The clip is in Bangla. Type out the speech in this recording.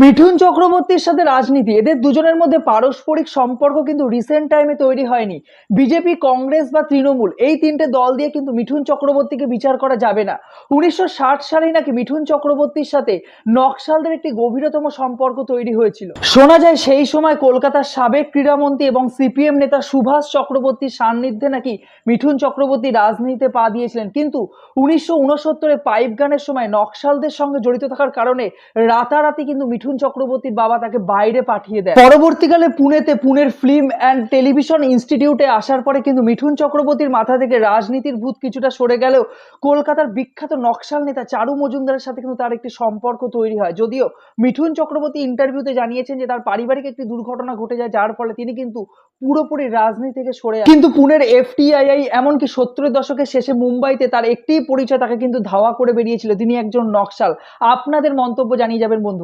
মিঠুন চক্রবর্তীর সাথে রাজনীতি। এদের দুজনের মধ্যে পারস্পরিক সম্পর্ক কিন্তু রিসেন্ট টাইমে তৈরি হয়নি। বিজেপি, কংগ্রেস বা তৃণমূল, এই তিনটে দল দিয়ে কিন্তু মিঠুন চক্রবর্তীকে বিচার করা যাবে না। উনিশশো ষাট সালেই নাকি মিঠুন চক্রবর্তীর সাথে নকশালদের একটি গভীরতম সম্পর্ক তৈরি হয়েছিল। শোনা যায় সেই সময় কলকাতার সাবেক ক্রীড়ামন্ত্রী এবং সিপিএম নেতা সুভাষ চক্রবর্তীর সান্নিধ্যে নাকি মিঠুন চক্রবর্তী রাজনীতিতে পা দিয়েছিলেন। কিন্তু উনিশশো উনসত্তরে পাইপ গানের সময় নকশালদের সঙ্গে জড়িত থাকার কারণে রাতারাতি কিন্তু মিঠুন চক্রবর্তীর বাবা তাকে বাইরে পাঠিয়ে দেয়। পরবর্তীকালে পুনেতে পুনের ফিল্ম অ্যান্ড টেলিভিশন ইনস্টিটিউটে আসার পরে কিন্তু মিঠুন চক্রবর্তীর মাথা থেকে রাজনীতির ভূত কিছুটা সরে গেলেও কলকাতার বিখ্যাত নকশাল নেতা চারু মজুমদারের সাথে কিন্তু তার একটি সম্পর্ক তৈরি হয়। যদিও মিঠুন চক্রবর্তী ইন্টারভিউতে জানিয়েছেন যে তার পারিবারিক একটি দুর্ঘটনা ঘটে যায় যার ফলে তিনি কিন্তু পুরোপুরি রাজনীতি থেকে সরে। কিন্তু পুনের এফটিআইআই এমনকি সত্তরের দশকের শেষে মুম্বাইতে তার একটি পরিচয় তাকে কিন্তু ধাওয়া করে বেরিয়েছিল। তিনি একজন নকশাল। আপনাদের মন্তব্য জানিয়ে যাবেন বন্ধুরা।